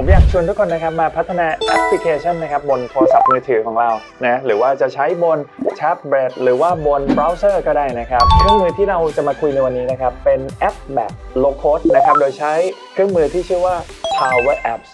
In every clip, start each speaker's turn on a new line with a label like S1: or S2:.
S1: ผมอยากชวนทุกคนนะครับมาพัฒนาแอปพลิเคชันนะครับบนโทรศัพท์มือถือของเรานะหรือว่าจะใช้บนแท็บเล็ตหรือว่าบนเบราว์เซอร์ก็ได้นะครับ เครื่องมือที่เราจะมาคุยในวันนี้นะครับเป็นแอปแบบโลโคดนะครับโดยใช้เครื่องมือที่ชื่อว่า Power Apps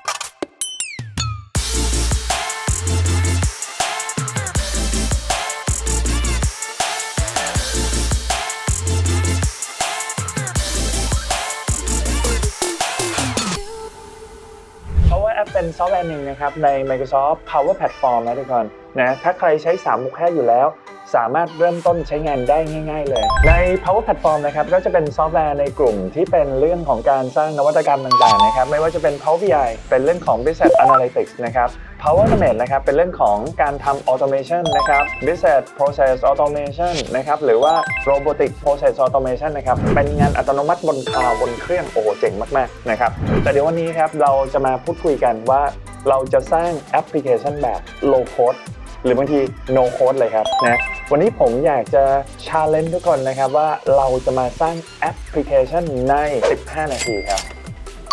S1: เป็นซอฟต์แวร์หนึ่งนะครับใน Microsoft Power Platform นะทุกคนนะถ้าใครใช้ 3 มุกแค่อยู่แล้ว สามารถเริ่มต้นใช้งานได้ง่าย ๆ เลย ใน Power Platform นะครับก็จะเป็นซอฟต์แวร์ในกลุ่มที่เป็นเรื่องของการสร้างนวัตกรรมต่างๆนะครับไม่ว่าจะเป็น Power BI เป็นเรื่องของ Business Analytics นะครับ Power Automate นะครับเป็นเรื่องของการทำ Automation นะครับ Business Process Automation นะครับหรือว่า Robotic Process Automation นะครับเป็นงานอัตโนมัติบนคลาวบนเครื่องโอ้เจ๋งมากๆนะครับแต่เดี๋ยววันนี้ครับเราจะมาพูดคุยกันว่าเราจะสร้างแอปพลิเคชันแบบ Low Code หรือบางที no code เลยครับนะวันนี้ผมอยากจะ challenge ทุกคนนะครับว่าเราจะมาสร้างแอปพลิเคชันใน 15 นาทีครับ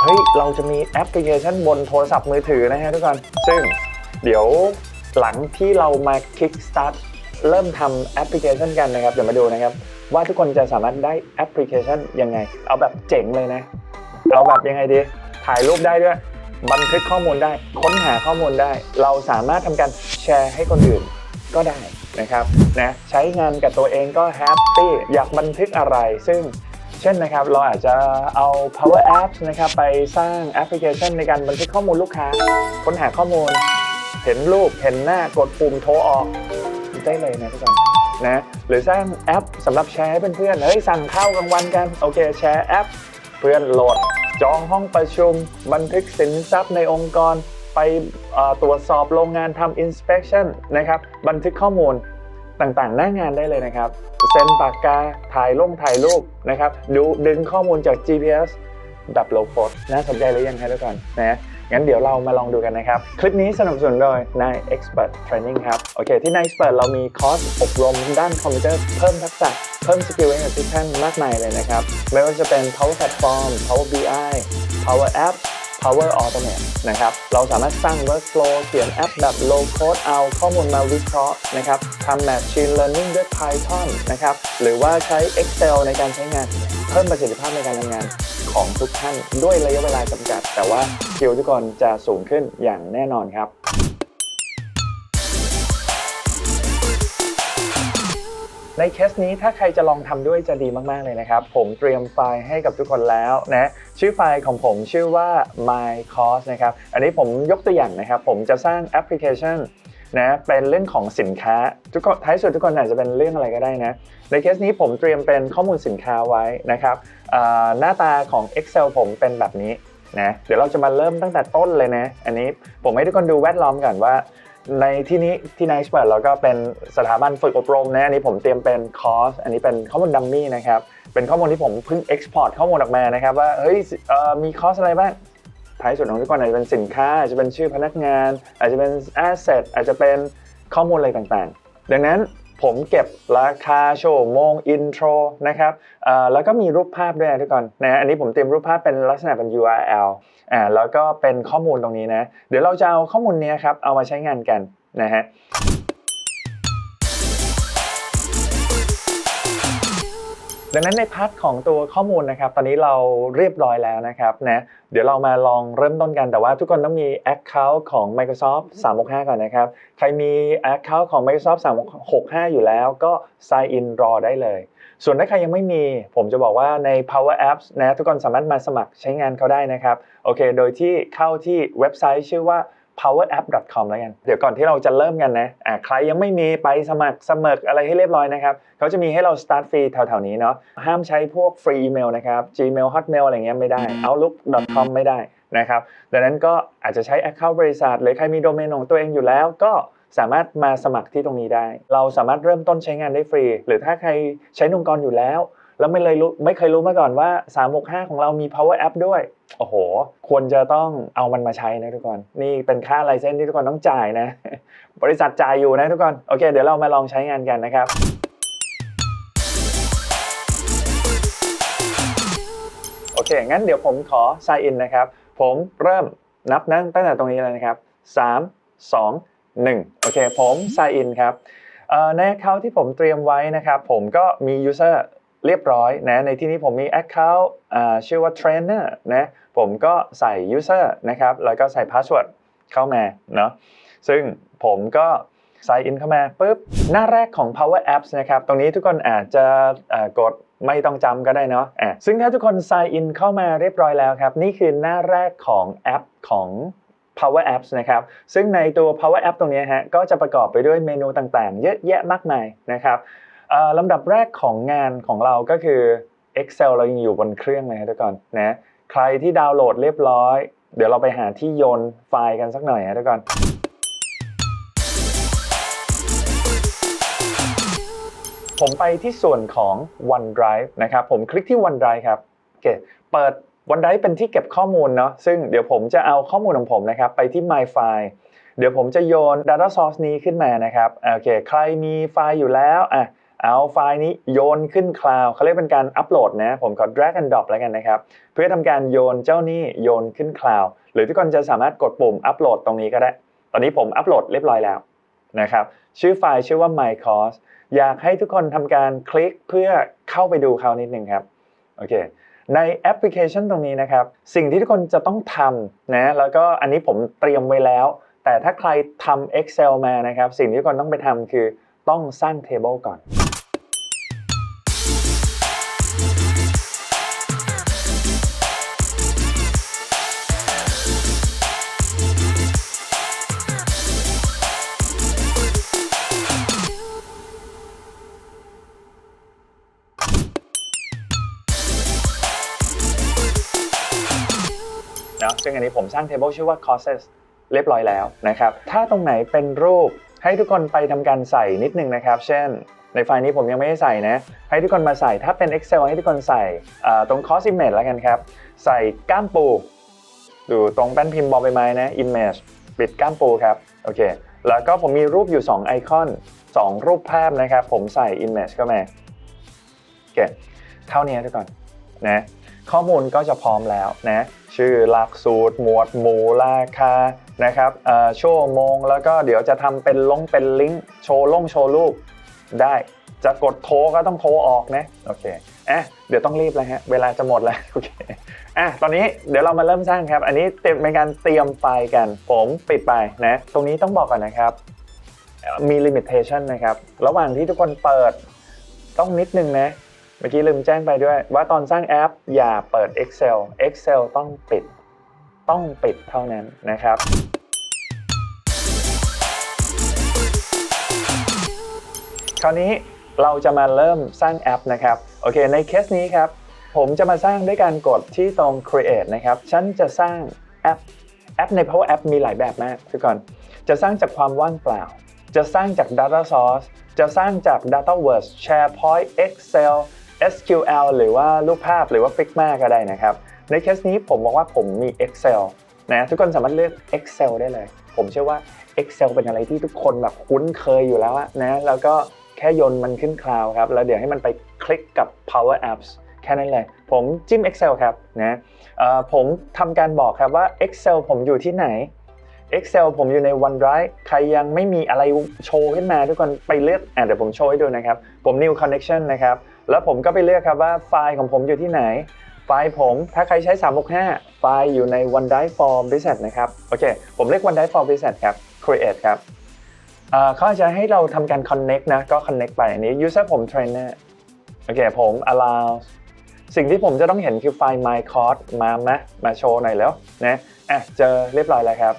S1: เฮ้ย เราจะมีแอปพลิเคชันบนโทรศัพท์มือถือนะฮะทุกคน ซึ่ง เดี๋ยวหลังที่เรามา kick start เริ่มทำแอปพลิเคชันกันนะครับ เดี๋ยวมาดูนะครับ ว่าทุกคนจะสามารถได้แอปพลิเคชันยังไง เอาแบบเจ๋งเลยนะ เอาแบบยังไงดี ถ่ายรูปได้ด้วย บันทึกข้อมูลได้ ค้นหาข้อมูลได้ เราสามารถทำการแชร์ให้คนอื่นก็ได้นะครับนะใช้งานกับตัวเองก็แฮปปี้อยากบันทึกอะไร ซึ่งเช่นนะครับ เราอาจจะเอา Power Apps นะครับไปสร้างแอปพลิเคชันในการบันทึกข้อมูลลูกค้า ค้นหาข้อมูล เห็นรูปเห็นหน้ากดปุ่มโทรออกได้เลยนะทุกคนนะหรือสร้างแอปสำหรับแชร์ให้เพื่อนๆเฮ้ยสั่งข้าวกลางวันกันโอเคแชร์แอป เพื่อนโหลด จองห้องประชุม บันทึกสินทรัพย์ในองค์กร ไปตรวจสอบโรงงานทำ inspection นะครับบันทึกข้อมูลต่างๆ หน้างานได้เลยนะครับ เซ็นปากกา ถ่ายลงถ่ายรูปนะครับ ดูดึงข้อมูลจาก GPS แบบ low code น่าสนใจหรือยังครับทุกคนนะ งั้นเดี๋ยวเรามาลองดูกันนะครับ คลิปนี้สนับสนุนโดยนาย Expert Training ครับ โอเค ที่นาย Expert เรามีคอร์สอบรมด้านคอมพิวเตอร์เพิ่มทักษะเพิ่มสกิลให้กับทุกท่านมากมายเลยนะครับ ไม่ว่าจะเป็น Power Platform Power BI Power App Power Automate นะครับ เราสามารถสร้าง workflow เขียนแอปแบบ low code เอาข้อมูลมาวิเคราะห์นะครับทำ machine learning ด้วย Python นะครับ หรือว่าใช้ Excel ในการใช้งาน เพิ่มประสิทธิภาพในการทำงานของทุกท่าน ด้วยระยะเวลาจำกัด แต่ว่าสกิลทุกคนจะสูงขึ้นอย่างแน่นอนครับ ในเคสนี้ถ้าใครจะลองทำด้วยจะดีมากๆเลยนะครับ ผมเตรียมไฟล์ให้กับทุกคนแล้วนะชื่อไฟล์ของผมชื่อว่า my course นะครับอันนี้ผมยกตัวอย่างนะครับ ผมจะสร้างแอปพลิเคชันนะเป็นเรื่องของสินค้าทุกคนท้ายสุดทุกคนอาจจะเป็นเรื่องอะไรก็ได้นะ ในเคสนี้ผมเตรียมเป็นข้อมูลสินค้าไว้นะครับหน้าตาของ Excel ผมเป็นแบบนี้นะเดี๋ยวเราจะมาเริ่มตั้งแต่ต้นเลยนะ อันนี้ผมให้ทุกคนดูแวดล้อมก่อนว่า ในที่นี้ที่ Nice เปิดเราก็เป็นสถาบันฝึกอบรมนะอันนี้ผมเตรียมเป็นคอร์สอันนี้เป็นข้อมูลดัมมี่นะครับเป็นข้อมูลที่ผมเพิ่ง export ข้อมูลออกมานะครับว่าเฮ้ยมีคอร์สอะไรบ้างท้ายสุดของทุกคนอาจจะเป็นสินค้าอาจจะเป็นชื่อพนักงาน อาจจะเป็น asset อาจจะเป็นข้อมูลอะไรต่างๆ ดังนั้น ผมเก็บราคาชั่วโมงอินโทรนะครับแล้วก็มีรูปภาพด้วยทุกคนนะอันนี้ผมเตรียมรูปภาพเป็นลักษณะเป็น URL อ่าแล้วก็เป็นข้อมูลตรงนี้นะ เดี๋ยวเราจะเอาข้อมูลนี้ครับเอามาใช้งานกันนะฮะ ดังนั้นในพาร์ทของตัวข้อมูลนะครับ ตอนนี้เราเรียบร้อยแล้วนะครับนะเดี๋ยวเรามาลองเริ่มต้นกันแต่ว่าทุกคนต้องมี Account ของ Microsoft 365 ก่อนนะครับ ใครมี Account ของ Microsoft 365 อยู่แล้วก็ Sign in รอได้เลย ส่วนถ้าใครยังไม่มี ผมจะบอกว่าใน Power Apps นะทุกคนสามารถมาสมัครใช้งานเขาได้นะครับโอเค โดยที่เข้าที่เว็บไซต์ชื่อว่า powerapp.com แล้วกัน เดี๋ยวก่อนที่เราจะเริ่มกันนะอ่าใครยังไม่มีไปสมัครสมัครอะไรให้เรียบร้อยนะครับเขาจะมีให้เรา start ฟรีแถวๆนี้เนาะห้ามใช้พวกฟรีอีเมลนะครับ Gmail Hotmail อะไรเงี้ยไม่ได้ outlook.com ไม่ได้นะครับดังนั้นก็อาจจะใช้ account บริษัท หรือใครมีโดเมนของตัวเองอยู่แล้วก็สามารถมาสมัครที่ตรงนี้ได้ เราสามารถเริ่มต้นใช้งานได้ฟรี หรือถ้าใครใช้องค์กรอยู่แล้ว แล้วไม่เลยรู้ไม่เคยรู้มาก่อนว่า365ของเรามี Power App ด้วย โอ้โห ควรจะต้องเอามันมาใช้นะทุกคน นี่เป็นค่าไลเซนส์ที่ทุกคนต้องจ่ายนะ บริษัทจ่ายอยู่นะทุกคน โอเค เดี๋ยวเรามาลองใช้งานกันนะครับโอเค งั้นเดี๋ยวผมขอ sign in นะครับ ผมเริ่มนับนั่งตั้งแต่ตรงนี้เลยนะครับ 3 2 1 โอเค ผม sign in ครับเอ่อใน account ที่ผมเตรียมไว้นะครับ ผมก็มี user เรียบร้อยนะในที่นี้ผมมี Account ชื่อว่า trainer นะผมก็ใส่ user นะครับแล้วก็ใส่ password เข้ามาเนาะซึ่งผมก็ sign in เข้ามาปุ๊บหน้าแรกของ Power Apps นะครับ ตรงนี้ทุกคนอาจจะกดไม่ต้องจำก็ได้เนาะะซึ่งถ้าทุกคน sign in เข้ามาเรียบร้อยแล้วครับ นี่คือหน้าแรกของแอปของ Power Apps นะครับ ซึ่งในตัว Power App ตรงนี้ฮะก็จะประกอบไปด้วยเมนูต่างๆ เยอะแยะมากมายนะครับ ลำดับแรกของงานของเราก็คือ Excel เรายังอยู่บนเครื่องเลยครับทุกคนนะใครที่ดาวน์โหลดเรียบร้อย เดี๋ยวเราไปหาที่โยนไฟล์กันสักหน่อยนะทุกคนผมไปที่ส่วนของ OneDrive นะครับผมคลิกที่ OneDrive ครับโอเคเปิด OneDrive เป็นที่เก็บข้อมูลเนาะซึ่งเดี๋ยวผมจะเอาข้อมูลของผมนะครับไปที่ My File เดี๋ยวผมจะโยน Data Source นี้ขึ้นมานะครับโอเคใครมีไฟล์อยู่แล้วอะ เอาไฟล์นี้โยนขึ้นคลาวด์เขาเรียกเป็นการอัปโหลดนะผมขอ drag and drop แล้วกันนะครับ เพื่อทำการโยนเจ้านี่โยนขึ้นคลาวด์หรือทุกคนจะสามารถกดปุ่มอัปโหลดตรงนี้ก็ได้ ตอนนี้ผมอัปโหลดเรียบร้อยแล้วนะครับชื่อไฟล์ชื่อว่า my course อยากให้ทุกคนทำการคลิกเพื่อเข้าไปดูเขานิดนึงครับโอเคในแอปพลิเคชันตรงนี้นะครับ สิ่งที่ทุกคนจะต้องทำนะแล้วก็อันนี้ผมเตรียมไว้แล้ว แต่ถ้าใครทำ Excel มานะครับ สิ่งที่ทุกคนต้องไปทำคือต้องสร้าง Table ก่อน ซึ่งอันนี้ผมสร้าง table ชื่อว่า courses เรียบร้อยแล้วนะครับ ถ้าตรงไหนเป็นรูปให้ทุกคนไปทำการใส่นิดนึงนะครับ เช่น ในไฟล์นี้ผมยังไม่ได้ใส่นะ ให้ทุกคนมาใส่ ถ้าเป็น Excel ให้ทุกคนใส่ตรง cost image แล้วกันครับ ใส่ก้ามปู ดูตรงแป้นพิมพ์บอลใบไม้นะ image ปิดก้ามปูครับ โอเค แล้วก็ผมมีรูปอยู่ 2 ไอคอน 2 รูปภาพนะครับ ผมใส่ image เข้ามาโอเคเท่านี้ทุกคนนะข้อมูลก็จะพร้อมแล้วนะ ชื่อหลักสูตร หมวดหมู่ราคานะครับชั่วโมงแล้วก็เดี๋ยวจะทำเป็นลงเป็นลิงก์โชว์ลงโชว์รูปได้จะกดโทรก็ต้องโทรออกนะโอเคอะเดี๋ยวต้องรีบแล้วฮะเวลาจะหมดแล้วโอเคอะตอนนี้เดี๋ยวเรามาเริ่มสร้างครับ อันนี้เตรียมเป็นการเตรียมไฟล์กัน ผมปิดไปนะตรงนี้ต้องบอกก่อนนะครับ มี limitation นะครับ ระหว่างที่ทุกคนเปิดต้องนิดนึงนะ มื่อกี้ลืมแจ้งไปด้วย ว่าตอนสร้างแอปอย่าเปิด Excel Excel ต้องปิด ต้องปิดเท่านั้นนะครับ คราวนี้เราจะมาเริ่มสร้างแอปนะครับ โอเค ในเคสนี้ครับ ผมจะมาสร้างด้วยการกดที่ตรง create นะครับ ฉันจะสร้างแอป แอปใน Power App มีหลายแบบมากทุกคนจะสร้างจากความว่างเปล่า จะสร้างจาก Data Source จะสร้างจาก Dataverse SharePoint Excel SQL หรือว่ารูปภาพหรือว่า Figma ก็ได้นะครับ ในเคสนี้ผมบอกว่าผมมี Excel นะทุกคนสามารถเลือก Excel ได้เลย ผมเชื่อว่า Excel เป็นอะไรที่ทุกคนแบบคุ้นเคยอยู่แล้วนะแล้วก็แค่โยนมันขึ้นคลาวด์ครับ แล้วเดี๋ยวให้มันไปคลิกกับ Power Apps แค่นั้นเลย ผมจิ้ม Excel ครับนะผมทำการบอกครับว่า Excel ผมอยู่ที่ไหน Excel ผมอยู่ใน OneDrive ใครยังไม่มีอะไรโชว์ขึ้นมาทุกคนไปเลือกอะเดี๋ยวผมโชว์ให้ดูนะครับ ผม New Connection นะครับ แล้วผมก็ไปเลือกครับว่าไฟล์ของผมอยู่ที่ไหน ไฟล์ผมถ้าใครใช้ 365 ไฟล์อยู่ใน OneDrive for Business นะครับ โอเค ผมเรียก OneDrive for Business ครับ Create ครับเขาอาจจะให้เราทำการ Connect นะ ก็ Connect ไปอันนี้ User ผม Trainer โอเค ผม allow สิ่งที่ผมจะต้องเห็นคือไฟล์ my course มาไหมมาโชว์หน่อยแล้วนะอะเจอเรียบร้อยแล้วครับ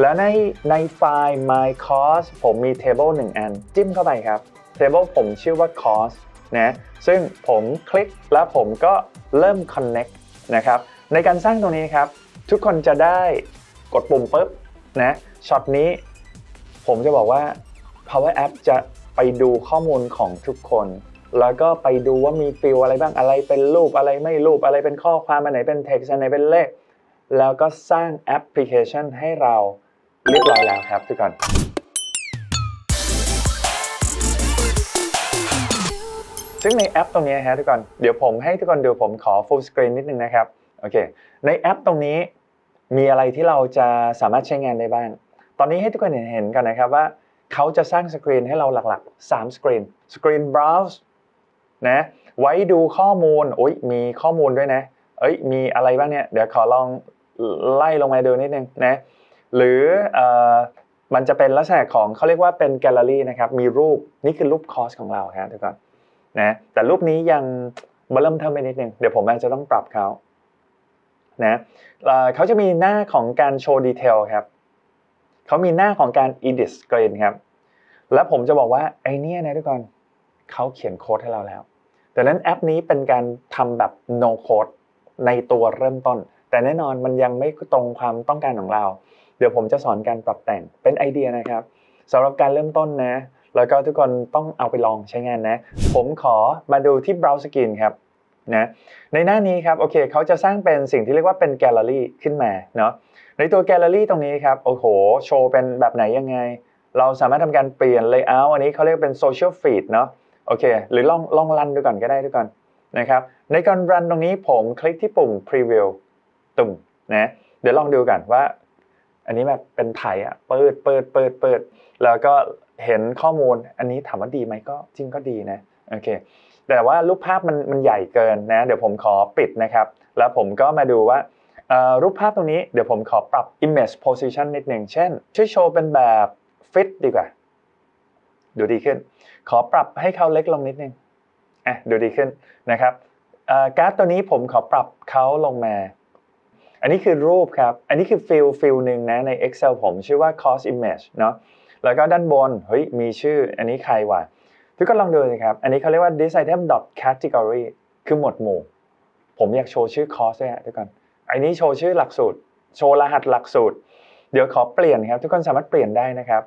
S1: แล้วในในไฟล์ my course ผมมี table 1 อัน จิ้มเข้าไปครับ table ผมชื่อว่า course นะซึ่งผมคลิกแล้วผมก็เริ่ม connect นะครับในการสร้างตรงนี้ครับ ทุกคนจะได้กดปุ่มปุ๊บนะช็อตนี้ ผมจะบอกว่า Power App จะไปดูข้อมูลของทุกคน แล้วก็ไปดูว่ามีฟิลอะไรบ้างอะไรเป็นรูปอะไรไม่รูปอะไรเป็นข้อความอันไหนเป็น text อันไหนเป็นเลข แล้วก็สร้างแอปพลิเคชันให้เราเรียบร้อยแล้วครับทุกคน ซึ่งในแอปตรงนี้ฮะทุกคนเดี๋ยวผมให้ทุกคนดูผมขอ full screen นิดนึงนะครับโอเคในแอปตรงนี้มีอะไรที่เราจะสามารถใช้งานได้บ้าง ตอนนี้ให้ทุกคนเห็นกันนะครับว่าเขาจะสร้างสกรีนให้เราหลักๆ 3 สกรีน สกรีน browse นะไว้ดูข้อมูลโอ้ยมีข้อมูลด้วยนะ เอ้ยมีอะไรบ้างเนี่ย เดี๋ยวขอลองไล่ลงมาดูนิดนึงนะหรืออมันจะเป็นลักษณะของเขาเรียกว่าเป็นแกลเลอรี่นะครับ มีรูปนี่คือรูปคอร์สของเราครับทุกคน นะแต่รูปนี้ยังเริ่มเทิมไปนิดนึงเดี๋ยวผมอาจจะต้องปรับเขานะเขาจะมีหน้าของการโชว์ดีเทลครับเขามีหน้าของการ edit screen ครับแล้วผมจะบอกว่าไอเนี้ยนะทุกคนเขาเขียนโค้ดให้เราแล้วดังนั้นแอปนี้เป็นการทำแบบ no code ในตัวเริ่มต้น แต่แน่นอนมันยังไม่ตรงความต้องการของเรา เดี๋ยวผมจะสอนการปรับแต่งเป็นไอเดียนะครับสำหรับการเริ่มต้นนะ แล้วก็ทุกคนต้องเอาไปลองใช้งานนะ ผมขอมาดูที่ Browse Skin ครับนะในหน้านี้ครับโอเคเขาจะสร้างเป็นสิ่งที่เรียกว่าเป็นแกลเลอรี่ขึ้นมาเนาะในตัวแกลเลอรี่ตรงนี้ครับโอ้โหโชว์เป็นแบบไหนยังไง เราสามารถทำการเปลี่ยน layout อันนี้เขาเรียกเป็น social feed เนาะโอเค หรือลองลองรันดูก่อนก็ได้ทุกคนนะครับในการรันตรงนี้ผมคลิกที่ปุ่ม preview ตุ่มนะเดี๋ยวลองดูกันว่า อันนี้แบบเป็นไถอะเปิดเปิดเปิดเปิดแล้วก็ เห็นข้อมูลอันนี้ถามว่าดีไหมก็จริงก็ดีนะโอเคแต่ว่ารูปภาพมันมันใหญ่เกินนะ เดี๋ยวผมขอปิดนะครับ แล้วผมก็มาดูว่ารูปภาพตรงนี้เดี๋ยวผมขอปรับ image position นิดหนึ่งเช่น ช่วยโชว์เป็นแบบ fit ดีกว่า ดูดีขึ้น ขอปรับให้เขาเล็กลงนิดนึงอะดูดีขึ้นนะครับการ์ดตัวนี้ผมขอปรับเขาลงมา อันนี้คือรูปครับ อันนี้คือฟิลฟิลหนึ่งนะใน Excel ผมชื่อว่า cost image เนาะ แล้วก็ด้านบนเฮ้ยมีชื่ออันนี้ใครวะทุกคนลองดูสิครับ อันนี้เขาเรียกว่า this item dot category คือหมวดหมู่ ผมอยากโชว์ชื่อ course ด้วยฮะทุกคนอันนี้โชว์ชื่อหลักสูตร โชว์รหัสหลักสูตร เดี๋ยวขอเปลี่ยนครับ ทุกคนสามารถเปลี่ยนได้นะครับ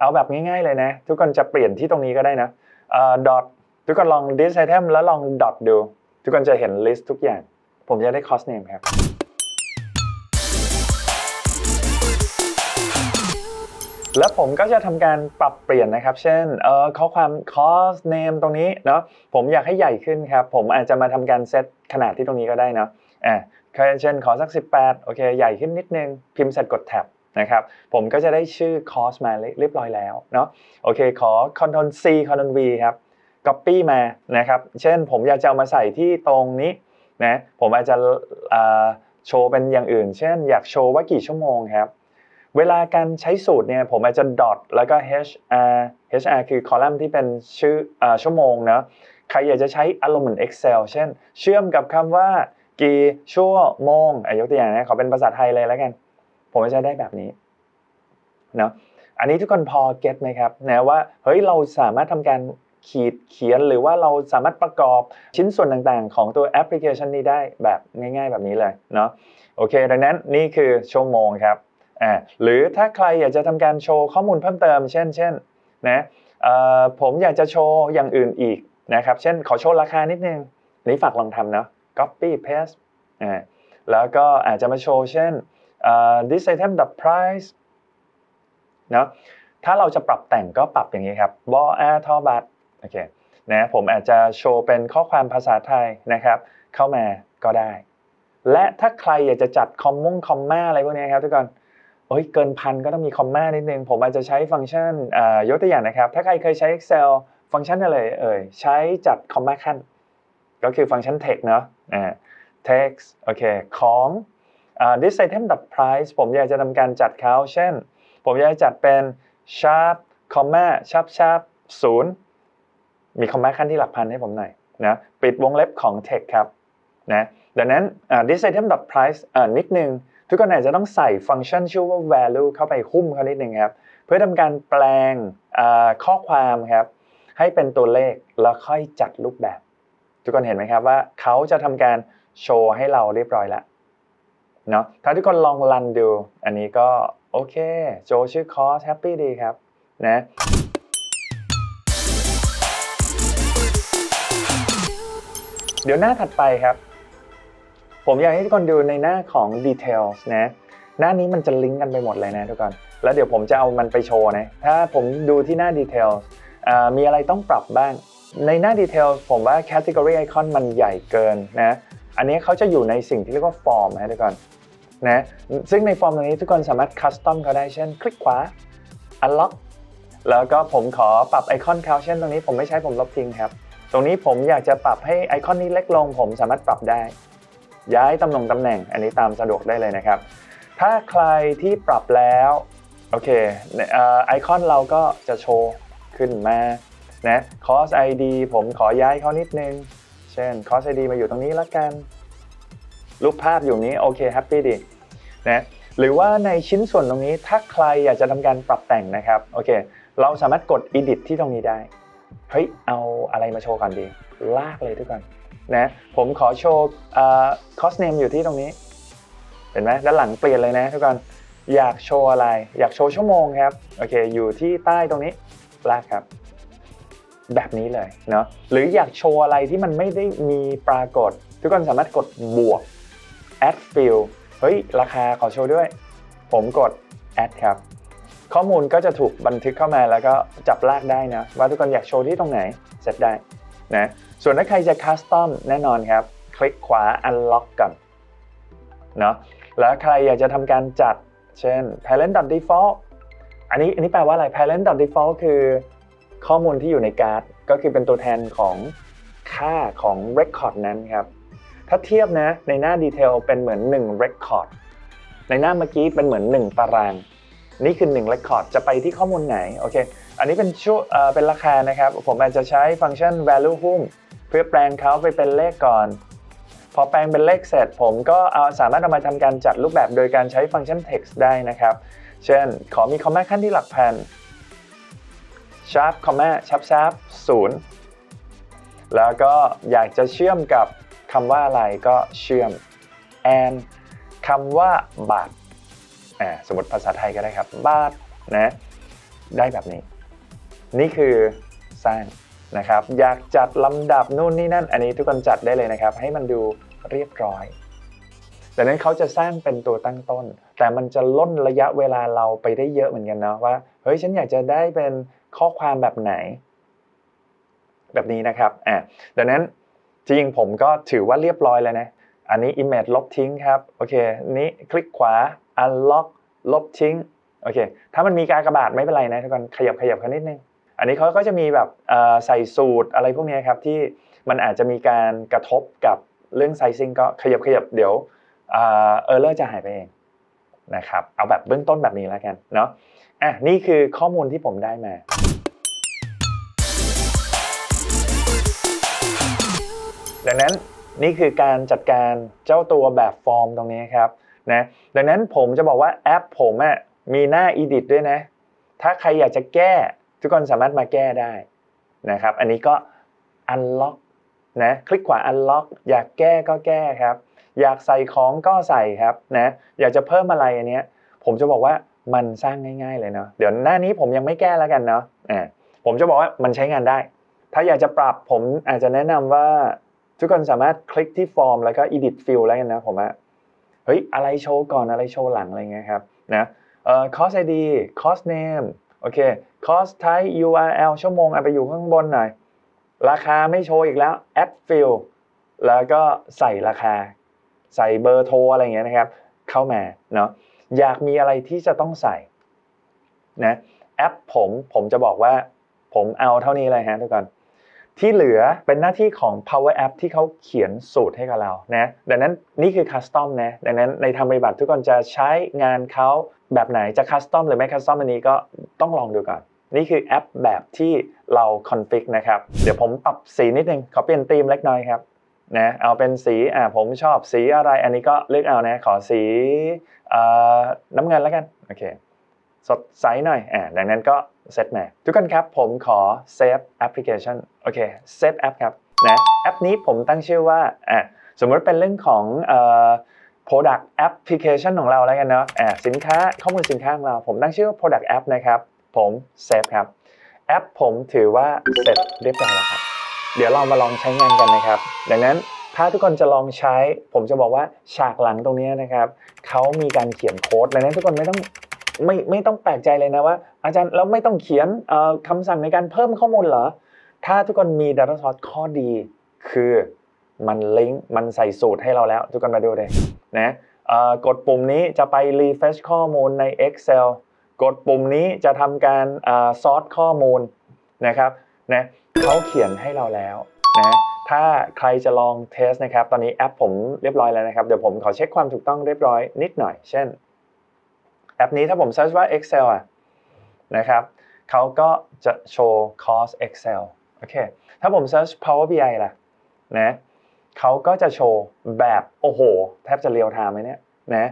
S1: เอาแบบง่ายๆเลยนะ ทุกคนจะเปลี่ยนที่ตรงนี้ก็ได้นะเอ่อ dot ทุกคนลอง this item แล้วลอง dot ดู ทุกคนจะเห็น list ทุกอย่าง ผมจะได้ cost name ครับ แล้วผมก็จะทำการปรับเปลี่ยนนะครับ เช่นเอ่อข้อความ cost name ตรงนี้เนาะผมอยากให้ใหญ่ขึ้นครับ ผมอาจจะมาทำการเซตขนาดที่ตรงนี้ก็ได้เนาะอ่าเช่นขอสัก 18 โอเค ใหญ่ขึ้นนิดนึง พิมพ์เสร็จกดแท็บนะครับ ผมก็จะได้ชื่อ cost มาเรียบร้อยแล้วเนาะโอเค ขอ Ctrl C Ctrl V ครับ copy มานะครับ เช่นผมอยากจะเอามาใส่ที่ตรงนี้นะผมอาจจะอ่าโชว์เป็นอย่างอื่น เช่น อยากโชว์ว่ากี่ชั่วโมงครับ เวลาการใช้สูตรเนี่ยผมอาจจะ dot แล้วก็ hr hr คือคอลัมน์ที่เป็นชื่ออชั่วโมงเนาะใครอยากจะใช้อารมณ์เหมือน Excel เช่น เชื่อมกับคำว่ากี่ชั่วโมงอยกตัวอย่างนะขอเป็นภาษาไทยเลยแล้วกัน ผมจะได้แบบนี้เนาะอันนี้ทุกคนพอเก็ตไหมครับนะว่าเฮ้ยเราสามารถทำการขีดเขียนหรือว่าเราสามารถประกอบชิ้นส่วนต่างๆ ของตัวแอปพลิเคชันนี้ได้แบบง่าย ๆ แบบนี้เลยเนาะโอเค ดังนั้นนี่คือชั่วโมงครับ อ่าหรือถ้าใครอยากจะทำการโชว์ข้อมูลเพิ่มเติม เช่นเช่นนะผมอยากจะโชว์อย่างอื่นอีกนะครับเช่นขอโชว์ราคานิดนึงนี้ฝากลองทำนะ copy paste อ่าแล้วก็อาจจะมาโชว์เช่น this item the price นะถ้าเราจะปรับแต่งก็ปรับอย่างนี้ครับ b o a t o b a t โอเคนะผมอาจจะโชว์เป็นข้อความภาษาไทยนะครับ เข้ามาก็ได้ และถ้าใครอยากจะจัดคอมมงคอมมาอะไรพวกนี้ครับทุกคน เอ้ยเกินพันก็ต้องมีคอมมานิดนึง ผมอาจจะใช้ฟังก์ชันอ่ายกตัวอย่างนะครับ ถ้าใครเคยใช้ Excel ฟังก์ชันอะไรเอ่ยใช้จัดคอมมาขั้น ก็คือฟังก์ชัน text เนาะอ่า text โอเคของ this item dot price ผมอยากจะทำการจัดเขาเช่น ผมอยากจะจัดเป็น sharp comma sharp sharp ศูนย์มีคอมมาขั้นที่หลักพันให้ผมหน่อยนะปิดวงเล็บของ text ครับนะดังนั้น this item dot price อ่านิดนึง ทุกคนอาจจะต้องใส่ฟังก์ชันชื่อว่า value เข้าไปหุ้มเขานิดนึงครับเพื่อทำการแปลงข้อความครับให้เป็นตัวเลขแล้วค่อยจัดรูปแบบ ทุกคนเห็นไหมครับว่าเขาจะทำการโชว์ให้เราเรียบร้อยแล้วเนาะถ้าทุกคนลองรันดู อันนี้ก็โอเค โจชื่อคอสแฮปปี้ดีครับนะเดี๋ยวหน้าถัดไปครับ ผมอยากให้ทุกคนดูในหน้าของ Details นะ หน้านี้มันจะลิงก์กันไปหมดเลยนะทุกคนแล้วเดี๋ยวผมจะเอามันไปโชว์นะ ถ้าผมดูที่หน้า Details มีอะไรต้องปรับบ้าง ในหน้า Details ผมว่า Category Icon มันใหญ่เกินนะ อันนี้เขาจะอยู่ในสิ่งที่เรียกว่า Form นะทุกคนนะ ซึ่งในฟอร์มตรงนี้ทุกคนสามารถคัสตอมเขาได้เช่น คลิกขวา unlock แล้วก็ผมขอปรับไอคอนเขาเช่นตรงนี้ผมไม่ใช้ผมลบทิ้งครับ ตรงนี้ผมอยากจะปรับให้ไอคอนนี้เล็กลง ผมสามารถปรับได้ ย้ายตำแหน่งตำแหน่ง อันนี้ตามสะดวกได้เลยนะครับ ถ้าใครที่ปรับแล้วโอเคไอคอนเราก็จะโชว์ขึ้นมานะ cos id ผมขอย้ายเขานิดนึง เช่น cos id มาอยู่ตรงนี้ละกัน รูปภาพอยู่นี้โอเคแฮปปี้ดีนะหรือว่าในชิ้นส่วนตรงนี้ถ้าใครอยากจะทำการปรับแต่งนะครับโอเคเราสามารถกด edit ที่ตรงนี้ได้ เฮ้ย เอาอะไรมาโชว์ก่อนดี ลากเลยทุกคน นะผมขอโชว์เอ่อ cost name อยู่ที่ตรงนี้ เห็นไหมด้านหลังเปลี่ยนเลยนะทุกคนอยากโชว์อะไร อยากโชว์ชั่วโมงครับโอเคอยู่ที่ใต้ตรงนี้ลากครับ แบบนี้เลยเนาะหรืออยากโชว์อะไรที่มันไม่ได้มีปรากฏ ทุกคนสามารถกดบวก add field เฮ้ย ราคาขอโชว์ด้วย ผมกด add ครับ ข้อมูลก็จะถูกบันทึกเข้ามาแล้วก็จับลากได้นะ ว่าทุกคนอยากโชว์ที่ตรงไหนเสร็จได้ นะส่วนถ้าใครจะคัสตอมแน่นอนครับ คลิกขวา unlock ก่อนเนาะแล้วใครอยากจะทำการจัด เช่น parent default อันนี้อันนี้แปลว่าอะไร parent default คือข้อมูลที่อยู่ในการ์ด ก็คือเป็นตัวแทนของค่าของ record นั้นครับ ถ้าเทียบนะในหน้าดีเทลเป็นเหมือน 1 record ในหน้าเมื่อกี้เป็นเหมือน 1 ตาราง นี่คือ1 record จะไปที่ข้อมูลไหนโอเคอันนี้เป็นช่วเอ่อเป็นราคานะครับ ผมอาจจะใช้ฟังก์ชัน value hum เพื่อแปลงเขาไปเป็นเลขก่อน พอแปลงเป็นเลขเสร็จ ผมก็เอาสามารถเอามาทำการจัดรูปแบบโดยการใช้ฟังก์ชัน text ได้นะครับ เช่น ขอมีคอมมาขั้นที่หลักพัน sharp คอมมา sharp sharp ศูนย์แล้วก็อยากจะเชื่อมกับคำว่าอะไรก็เชื่อม and คำว่าบาท อ่าสมมติภาษาไทยก็ได้ครับ บาทนะ ได้แบบนี้ นี่คือสร้างนะครับ อยากจัดลำดับนู่นนี่นั่น อันนี้ทุกคนจัดได้เลยนะครับ ให้มันดูเรียบร้อยดังนั้นเขาจะสร้างเป็นตัวตั้งต้น แต่มันจะล่นระยะเวลาเราไปได้เยอะเหมือนกันเนาะว่าเฮ้ยฉันอยากจะได้เป็นข้อความแบบไหน แบบนี้นะครับอะดังนั้นจริงๆผมก็ถือว่าเรียบร้อยแล้วนะ อันนี้ image ลบทิ้งครับโอเคนี้คลิกขวา unlock ลบทิ้งโอเคถ้ามันมีการกระบาดไม่เป็นไรนะทุกคนขยับขยับกันนิดนึงอันนี้เขาก็จะมีแบบใส่สูตรอะไรพวกนี้ครับที่มันอาจจะมีการกระทบกับเรื่อง sizing ก็ขยับขยับเดี๋ยวเอ่อ error จะหายไปเองนะครับเอาแบบเบื้องต้นแบบนี้แล้วกันเนาะอะนี่คือข้อมูลที่ผมได้มาดังนั้น นี่คือการจัดการเจ้าตัวแบบฟอร์มตรงนี้ครับนะดังนั้นผมจะบอกว่าแอปผมอะมีหน้า Edit ด้วยนะ ถ้าใครอยากจะแก้ ทุกคนสามารถมาแก้ได้นะครับ อันนี้ก็ Unlock นะคลิกขวา Unlock อยากแก้ก็แก้ครับ อยากใส่ของก็ใส่ครับนะอยากจะเพิ่มอะไรอันเนี้ยผมจะบอกว่ามันสร้างง่าย ๆ เลยเนาะเดี๋ยวหน้านี้ผมยังไม่แก้แล้วกันเนาะอ่าผมจะบอกว่ามันใช้งานได้ ถ้าอยากจะปรับผมอาจจะแนะนำว่า ทุกคนสามารถคลิกที่ฟอร์มแล้วก็ edit field แล้วกันนะผมว่าเฮ้ยอะไรโชว์ก่อนอะไรโชว์หลังอะไรเงี้ยครับนะเอ่อ cost id cost name โอเค cost type url ชั่วโมงเอาไปอยู่ข้างบนหน่อย ราคาไม่โชว์อีกแล้ว add field แล้วก็ใส่ราคา ใส่เบอร์โทรอะไรเงี้ยนะครับ เข้ามาเนาะอยากมีอะไรที่จะต้องใส่นะแอปผมผมจะบอกว่าผมเอาเท่านี้เลยฮะทุกคน ที่เหลือเป็นหน้าที่ของ Power App ที่เขาเขียนสูตรให้กับเรานะดังนั้นนี่คือ Custom นะดังนั้นในทางปฏิบัติทุกคนจะใช้งานเขาแบบไหนจะ Custom หรือไม่ Custom อันนี้ก็ต้องลองดูก่อน นี่คือแอปแบบที่เรา config นะครับ เดี๋ยวผมปรับสีนิดนึงขอเปลี่ยนธีมเล็กน้อยครับนะเอาเป็นสีอ่าผมชอบสีอะไรอันนี้ก็เลือกเอานะขอสีอ่อน้ำเงินแล้วกันโอเคสดใสหน่อยอ่าดังนั้นก็ เซตมทุกคนครับผมขอ save application โอเค save app ครับนะแอปนี้ผมตั้งชื่อว่าอ่าสมมติเป็นเรื่องของเอ่อ product application ของเราแล้วกันเนาะอ่าสินค้าข้อมูลสินค้าของเราผมตั้งชื่อว่า product app นะครับ ผม save ครับแอปผมถือว่าเสร็จเรียบร้อยแล้วครับ เดี๋ยวเรามาลองใช้งานกันนะครับ ดังนั้นถ้าทุกคนจะลองใช้ ผมจะบอกว่าฉากหลังตรงนี้นะครับเขามีการเขียนโค้ดดังนั้นทุกคนไม่ต้อง ไม่ไม่ต้องแปลกใจเลยนะว่า อาจารย์เราไม่ต้องเขียนเอ่อคำสั่งในการเพิ่มข้อมูลเหรอ ถ้าทุกคนมี Data Source ข้อดีคือมันลิงก์มันใส่สูตรให้เราแล้ว ทุกคนมาดูเลยนะกดปุ่มนี้จะไป refresh ข้อมูลใน Excel กดปุ่มนี้จะทำการซอร์ตข้อมูลนะครับนะเขาเขียนให้เราแล้วนะถ้าใครจะลองเทสนะครับ ตอนนี้แอปผมเรียบร้อยแล้วนะครับ เดี๋ยวผมขอเช็คความถูกต้องเรียบร้อยนิดหน่อย เช่น แอปนี้ถ้าผมเซิร์ชว่า Excel อะนะครับเขาก็จะโชว์ cost Excel โอเคถ้าผมเซิร์ช Power BI ล่ะนะเขาก็จะโชว์แบบโอ้โห แทบจะเรียลไทม์ไหมเนี่ยนะ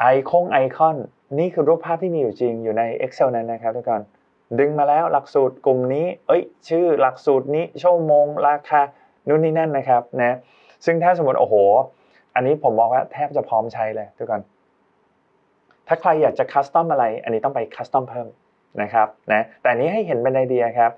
S1: ไอคงไอคอนนี่คือรูปภาพที่มีอยู่จริงอยู่ใน Excel นั้นนะครับทุกคนดึงมาแล้วหลักสูตรกลุ่มนี้ เอ้ย ชื่อหลักสูตรนี้ชั่วโมงราคานู่นนี่นั่นนะครับนะซึ่งถ้าสมมติโอ้โห อันนี้ผมบอกว่าแทบจะพร้อมใช้เลยทุกคน ถ้าใครอยากจะคัสตอมอะไร อันนี้ต้องไปคัสตอมเพิ่มนะครับนะแต่อันนี้ให้เห็นเป็นไอเดียครับ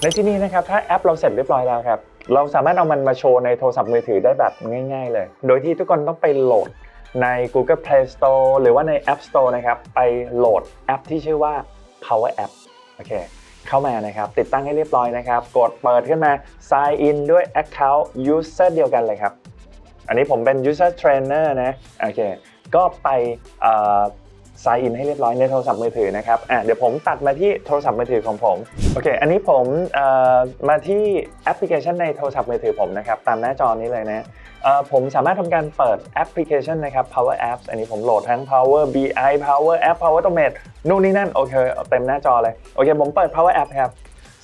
S1: ในที่นี้นะครับถ้าแอปเราเสร็จเรียบร้อยแล้วครับ เราสามารถเอามันมาโชว์ในโทรศัพท์มือถือได้แบบง่าย ๆ เลย โดยที่ทุกคนต้องไปโหลดใน Google Play Store หรือว่าใน App Store นะครับ ไปโหลดแอปที่ชื่อว่า Power App โอเค เข้ามานะครับ ติดตั้งให้เรียบร้อยนะครับ กดเปิดขึ้นมา Sign in ด้วย Account User เดียวกันเลยครับ อันนี้ผมเป็น User Trainer นะโอเคก็ไปเอ่อ sign in ให้เรียบร้อยในโทรศัพท์มือถือนะครับอะเดี๋ยวผมตัดมาที่โทรศัพท์มือถือของผม โอเค อันนี้ผมมาที่แอปพลิเคชันในโทรศัพท์มือถือผมนะครับ ตามหน้าจอนี้เลยนะ ผมสามารถทำการเปิดแอปพลิเคชันนะครับ Power Apps อันนี้ผมโหลดทั้ง Power BI Power App Power Automate นู่นนี่นั่น โอเค เต็มหน้าจอเลย โอเค ผมเปิด Power App ครับ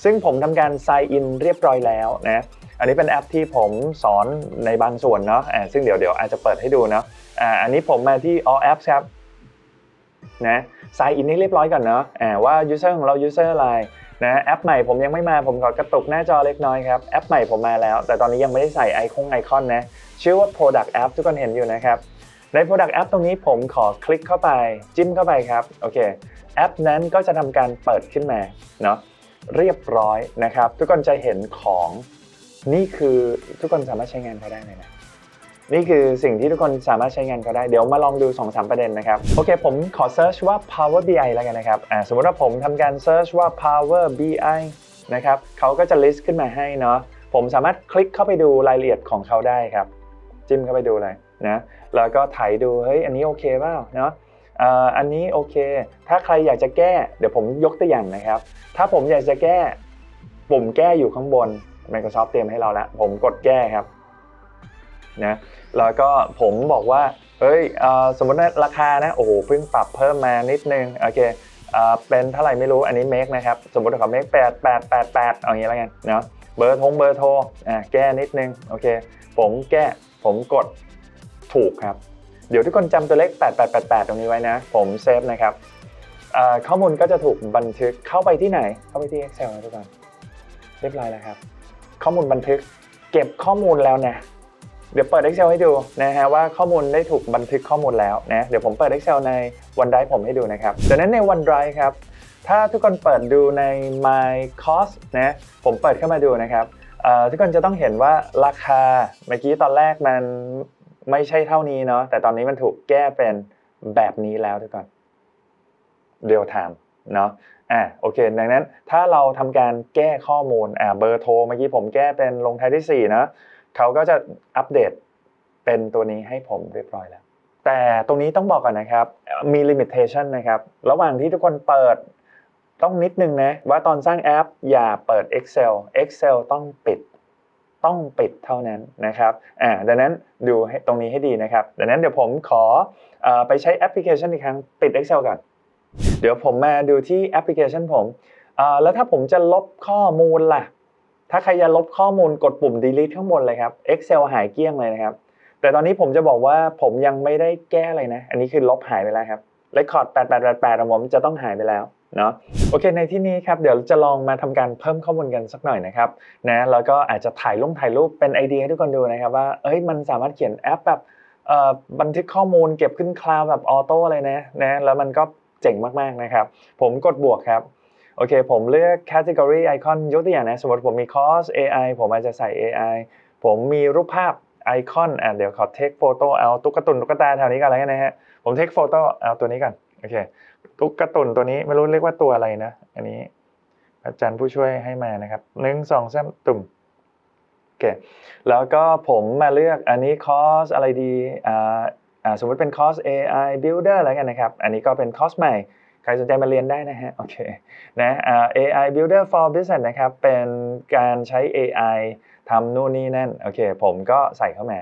S1: ซึ่งผมทำการ sign in เรียบร้อยแล้วนะ อันนี้เป็นแอปที่ผมสอนในบางส่วนเนาะอ่าซึ่งเดี๋ยวเดี๋ยวอาจจะเปิดให้ดูเนาะอ่าอันนี้ผมมาที่ All Apps ครับนะ sign in ให้เรียบร้อยก่อนเนาะอ่าว่า user ของเรา user อะไรนะแอปใหม่ผมยังไม่มาผมขอกระตุกหน้าจอเล็กน้อยครับ แอปใหม่ผมมาแล้ว แต่ตอนนี้ยังไม่ได้ใส่ไอคอนไอคอนนะ ชื่อว่า product app ทุกคนเห็นอยู่นะครับ ใน product app ตรงนี้ผมขอคลิกเข้าไปจิ้มเข้าไปครับโอเคแอปนั้นก็จะทำการเปิดขึ้นมาเนาะเรียบร้อยนะครับ ทุกคนจะเห็นของนี่คือทุกคนสามารถใช้งานเขาได้เลยนะนี่คือสิ่งที่ทุกคนสามารถใช้งานเขาได้ เดี๋ยวมาลองดู 2-3 ประเด็นนะครับ โอเค ผมขอ search ว่า Power BI แล้วกันนะครับอ่าสมมติว่าผมทำการ search ว่า Power BI นะครับเขาก็จะ list ขึ้นมาให้เนาะผมสามารถคลิกเข้าไปดูรายละเอียดของเขาได้ครับ จิ้มเข้าไปดูเลยนะแล้วก็ถ่ายดูเฮ้ยอันนี้โอเคเปล่าเนาะอันนี้โอเค ถ้าใครอยากจะแก้ เดี๋ยวผมยกตัวอย่างนะครับ ถ้าผมอยากจะแก้ปุ่มแก้อยู่ข้างบน Microsoft เตรียมให้เราแล้วผมกดแก้ครับนะแล้วก็ผมบอกว่าเฮ้ยสมมติว่าราคานะโอ้โหเพิ่งปรับเพิ่มมานิดนึงโอเคเป็นเท่าไหร่ไม่รู้อันนี้เมกนะครับสมมติว่าเขาเมกแปดแปดแปดแปดเอาอย่างนี้แล้วกันเนาะเบอร์ทงเบอร์โทรอ่าแก้นิดนึงโอเคผมแก้ ผมกดถูกครับ เดี๋ยวทุกคนจำตัวเลข 8888 ตรงนี้ไว้นะ ผมเซฟนะครับข้อมูลก็จะถูกบันทึกเข้าไปที่ไหน เข้าไปที่ Excel นะทุกคนเรียบร้อยแล้วครับ ข้อมูลบันทึกเก็บข้อมูลแล้วนะ เดี๋ยวเปิด Excel ให้ดูนะฮะว่าข้อมูลได้ถูกบันทึกข้อมูลแล้วนะ เดี๋ยวผมเปิด Excel ใน OneDrive ผมให้ดูนะครับดังนั้นใน OneDrive ครับ ถ้าทุกคนเปิดดูใน My Cost นะ ผมเปิดเข้ามาดูนะครับ ทุกคนจะต้องเห็นว่าราคาเมื่อกี้ตอนแรกมันไม่ใช่เท่านี้เนาะแต่ตอนนี้มันถูกแก้เป็นแบบนี้แล้วทุกคน real time เนาะอ่าโอเค ดังนั้นถ้าเราทำการแก้ข้อมูลอ่าเบอร์โทรเมื่อกี้ผมแก้เป็นลงท้ายที่ 4 นะเขาก็จะอัปเดตเป็นตัวนี้ให้ผมเรียบร้อยแล้ว แต่ตรงนี้ต้องบอกก่อนนะครับมี limitation นะครับ ระหว่างที่ทุกคนเปิด ต้องนิดนึงนะว่าตอนสร้างแอป อย่าเปิด Excel Excel ต้องปิดต้องปิดเท่านั้นนะครับอ่าดังนั้นดูให้ตรงนี้ให้ดีนะครับ ดังนั้นเดี๋ยวผมขออไปใช้แอปพลิเคชันอีกครั้งปิด Excel ก่อน เดี๋ยวผมมาดูที่แอปพลิเคชันผมแล้วถ้าผมจะลบข้อมูลล่ะ ถ้าใครจะลบข้อมูลกดปุ่ม delete ข้างบนเลยครับ Excel หายเกลี้ยงเลยนะครับ แต่ตอนนี้ผมจะบอกว่าผมยังไม่ได้แก้อะไรนะ อันนี้คือลบหายไปแล้วครับ Record 8888ของผมจะต้องหายไปแล้ว เนาะโอเคในที่นี้ครับเดี๋ยวจะลองมาทำการเพิ่มข้อมูลกันสักหน่อยนะครับนะแล้วก็อาจจะถ่ายลงถ่ายรูปเป็นไอเดียให้ทุกคนดูนะครับว่าเอ้ยมันสามารถเขียนแอปแบบบันทึกข้อมูลเก็บขึ้นคลาวแบบออโต้เลยนะนะแล้วมันก็เจ๋งมากๆนะครับ ผมกดบวกครับโอเค ผมเลือก category icon ยกตัวอย่างนะ สมมติผมมี course AI ผมอาจจะใส่ AI ผมมีรูปภาพไอคอนอะเดี๋ยวขอ take photo เอาตุ๊กตุนตุ๊กตาแถวนี้ก่อนแล้วกันนะฮะ ผม take photo เอาตัวนี้ก่อน โอเคตุ๊กตาตุนตัวนี้ไม่รู้เรียกว่าตัวอะไรนะ อันนี้ อาจารย์ผู้ช่วยให้มานะครับหนึ่งสองสามตุ่มเคแล้วก็ผมมาเลือกอันนี้คอสอะไรดีอ่าอ่าสมมติเป็นคอส AI Builder แล้วกันนะครับ อันนี้ก็เป็นคอสใหม่ ใครสนใจมาเรียนได้นะฮะ โอเค นะอ่า AI Builder for Business นะครับ เป็นการใช้ AI ทำนู่นนี่นั่น โอเค ผมก็ใส่เข้ามา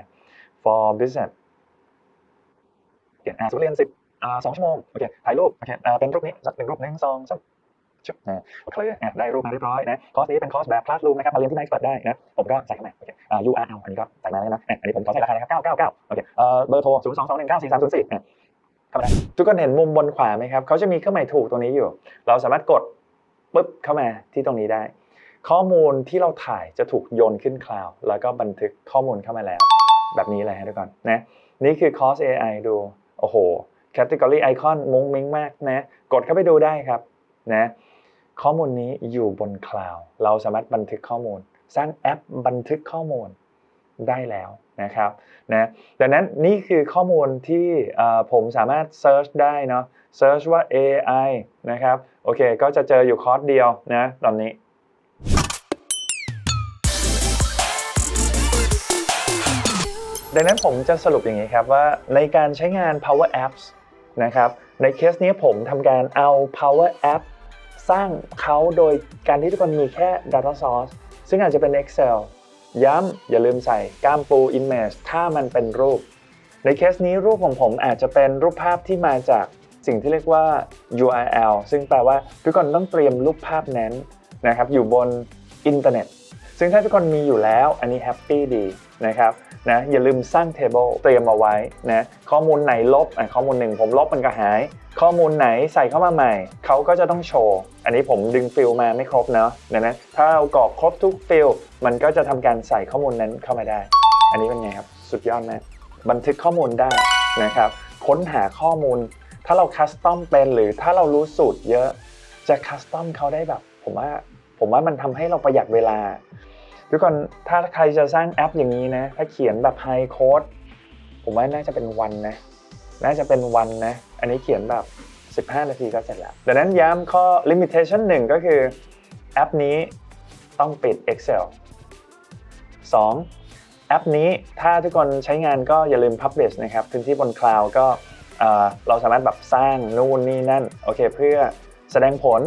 S1: for business โอเคอ่าสมมติเรียนสิบ สองชั่วโมงโอเคถ่ายรูปโอเคเป็นรูปนี้สักหนึ่งรูปหนึ่งสองสามชุบนะโอเคได้รูปมาเรียบร้อยนะคอร์สนี้เป็นคอร์สแบบ Classroom นะครับมาเรียนที่ Nice เปิดได้นะผมก็ใส่เข้ามาโอเคอ่า URL อันนี้ก็ใส่มาแล้วนะอันนี้ผมขอใส่ราคานะครับ999โอเคเอ่อเบอร์โทร0 2 2 1 9 4 3 0 4อะเข้ามาทุกคนเห็นมุมบนขวาไหมครับเขาจะมีเครื่องหมายถูกตรงนี้อยู่ เราสามารถกดปุ๊บเข้ามาที่ตรงนี้ได้ ข้อมูลที่เราถ่ายจะถูกโยนขึ้นคลาวด์แล้วก็บันทึกข้อมูลเข้ามาแล้ว แบบนี้เลยฮะทุกคนนะนี่คือ Course AI ดูโอ้โห Category Icon มุ้งมิ้งมากนะ กดเข้าไปดูได้ครับนะข้อมูลนี้อยู่บนคลาวด์เราสามารถบันทึกข้อมูล สร้างแอปบันทึกข้อมูลได้แล้วนะครับนะดังนั้นนี่คือข้อมูลที่ผมสามารถ Search ได้เนาะ Search ว่า AI นะครับโอเคก็จะเจออยู่คอร์สเดียวนะตอนนี้ดังนั้นผมจะสรุปอย่างนี้ครับว่าในการใช้งาน Power Apps นะครับในเคสนี้ผมทำการเอา Power App สร้างเขาโดยการที่ทุกคนมีแค่ Data Source ซึ่งอาจจะเป็น Excel ย้ำอย่าลืมใส่กล้ามปู Image ถ้ามันเป็นรูป ในเคสนี้รูปของผมอาจจะเป็นรูปภาพที่มาจากสิ่งที่เรียกว่า URL ซึ่งแปลว่าทุกคนต้องเตรียมรูปภาพนั้นนะครับอยู่บนอินเทอร์เน็ตซึ่งถ้าทุกคนมีอยู่แล้วอันนี้แฮปปี้ดีนะครับ นะอย่าลืมสร้าง table เตรียมเอาไว้นะข้อมูลไหนลบข้อมูลหนึ่งผมลบมันก็หาย ข้อมูลไหนใส่เข้ามาใหม่ เขาก็จะต้องโชว์ อันนี้ผมดึงฟิลมาไม่ครบเนาะนะนะถ้าเรากรอกครบทุกฟิลมันก็จะทำการใส่ข้อมูลนั้นเข้ามาได้ อันนี้เป็นไงครับ สุดยอดมากบันทึกข้อมูลได้นะครับค้นหาข้อมูล ถ้าเราคัสตอมเป็นหรือถ้าเรารู้สูตรเยอะจะคัสตอมเขาได้แบบ ผมว่าผมว่ามันทำให้เราประหยัดเวลา ทุกคนถ้าใครจะสร้างแอปอย่างนี้นะ ถ้าเขียนแบบไฮโค้ดผมว่าน่าจะเป็นวันนะ น่าจะเป็นวันนะ อันนี้เขียนแบบ 15 นาทีก็เสร็จแล้วดังนั้นย้ำข้อ limitation หนึ่งก็คือแอปนี้ต้องปิด Excel 2. แอปนี้ถ้าทุกคนใช้งานก็อย่าลืม publish นะครับ พื้นที่บนคลาวด์ก็เราสามารถแบบสร้างนู่นนี่นั่นโอเคเพื่อแสดงผล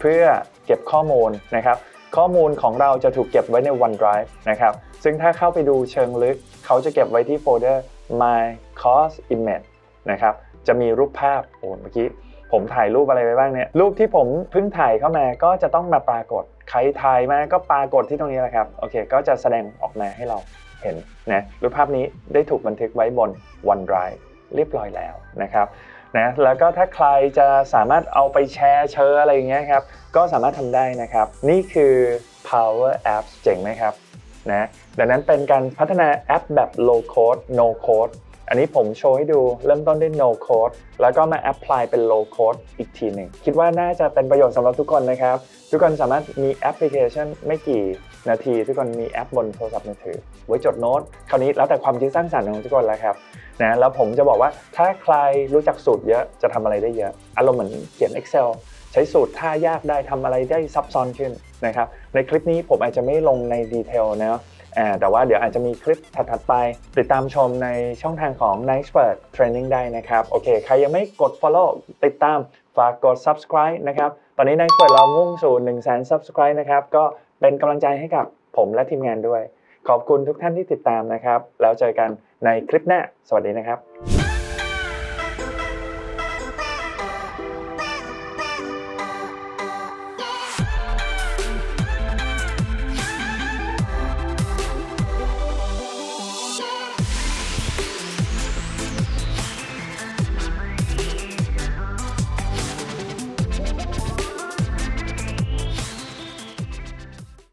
S1: เพื่อเก็บข้อมูลนะครับ ข้อมูลของเราจะถูกเก็บไว้ใน OneDrive นะครับ ซึ่งถ้าเข้าไปดูเชิงลึก เขาจะเก็บไว้ที่โฟลเดอร์ My Course Image นะครับ จะมีรูปภาพ โอ้เมื่อกี้ผมถ่ายรูปอะไรไปบ้างเนี่ย รูปที่ผมเพิ่งถ่ายเข้ามาก็จะต้องมาปรากฏ ใครถ่ายมาก็ปรากฏที่ตรงนี้แหละครับ โอเค ก็จะแสดงออกมาให้เราเห็นนะ รูปภาพนี้ได้ถูกบันทึกไว้บน OneDrive เรียบร้อยแล้วนะครับ นะแล้วก็ถ้าใครจะสามารถเอาไปแชร์เชอร์อะไรอย่างเงี้ยครับก็สามารถทำได้นะครับ นี่คือ Power Apps เจ๋งไหมครับนะดังนั้นเป็นการพัฒนาแอปแบบ low code no code อันนี้ผมโชว์ให้ดูเริ่มต้นด้วย no code แล้วก็มา apply เป็น low code อีกทีหนึ่ง คิดว่าน่าจะเป็นประโยชน์สำหรับทุกคนนะครับ ทุกคนสามารถมีแอปพลิเคชันไม่กี่ นาที ทุกคนมีแอปบนโทรศัพท์มือถือ ไว้จดโน้ต คราวนี้แล้วแต่ความคิดสร้างสรรค์ของทุกคนแล้วครับนะแล้วผมจะบอกว่าถ้าใครรู้จักสูตรเยอะจะทำอะไรได้เยอะ อารมณ์เหมือนเขียน Excel ใช้สูตรท่ายากได้ทำอะไรได้ซับซ้อนขึ้นนะครับในคลิปนี้ผมอาจจะไม่ลงในดีเทลนะแต่ว่าเดี๋ยวอาจจะมีคลิปถัดๆไป ติดตามชมในช่องทางของ n i c e p e r t Training ได้นะครับ โอเค ใครยังไม่กด follow ติดตาม ฝากกด subscribe นะครับ ตอนนี้ n i c e p e r t เรามุ่งสู่1 0 0 0 0 0 subscribe นะครับ ก็ เป็นกำลังใจให้กับผมและทีมงานด้วย ขอบคุณทุกท่านที่ติดตามนะครับ แล้วเจอกันในคลิปหน้า สวัสดีนะครับ